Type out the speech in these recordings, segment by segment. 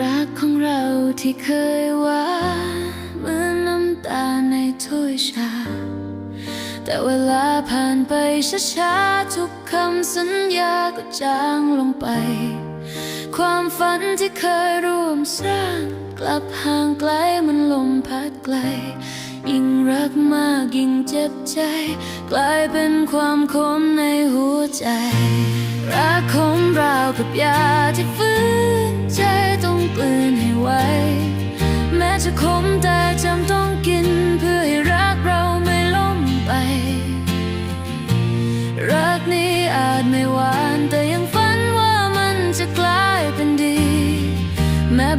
รักของเราที่เคยหวานเหมือนน้ำตาในถ้วยชา แต่เวลาผ่านไปช้าๆทุกคำสัญญาก็จางลงไป ความฝันที่เคยร่วมสร้าง กลับห่างไกลมันลมพัดไกล ยิ่งรักมากยิ่งเจ็บใจ กลายเป็นความคมในหัวใจ รักของเรากับยาที่ฟื้น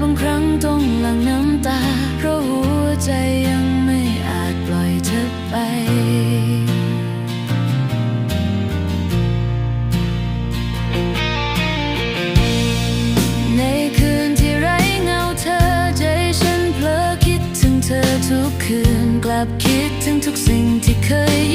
บางครั้งต้องหลั่งน้ำตา เพราะหัวใจยังไม่อาจปล่อยเธอไป ในคืนที่ไร้เงาเธอ ใจฉันเพลอคิดถึงเธอทุกคืน กลับคิดถึงทุกสิ่งที่เคย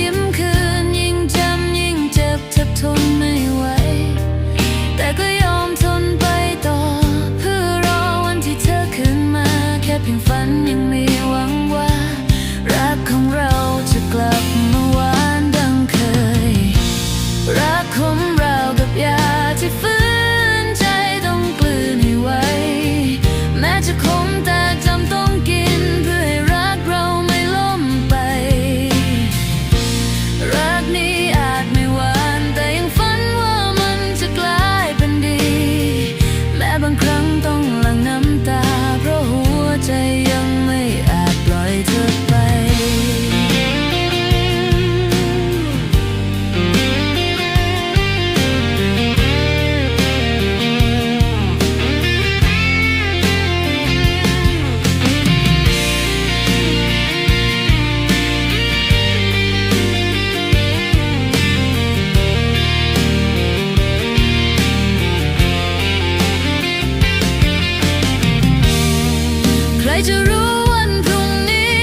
จะรู้วันพรุ่งนี้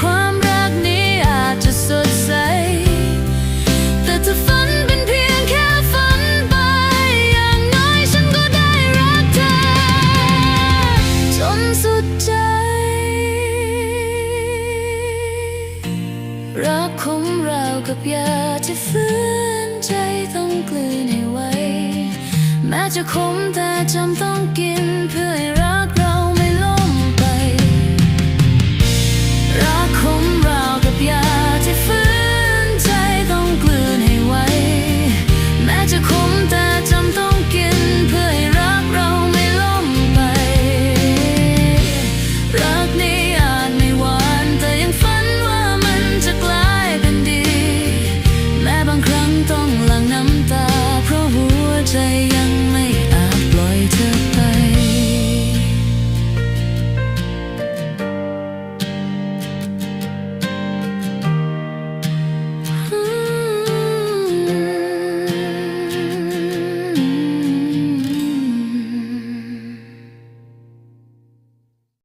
ความรักนี้อาจจะสดใส แต่ถ้าฝันเป็นเพียงแค่ฝันไป อย่างน้อยฉันก็ได้รักเธอ จนสุดใจ รักของเรากับยาที่ฟื้นใจต้องกลืนให้ไว แม้จะขมแต่จำต้องกินเพื่อให้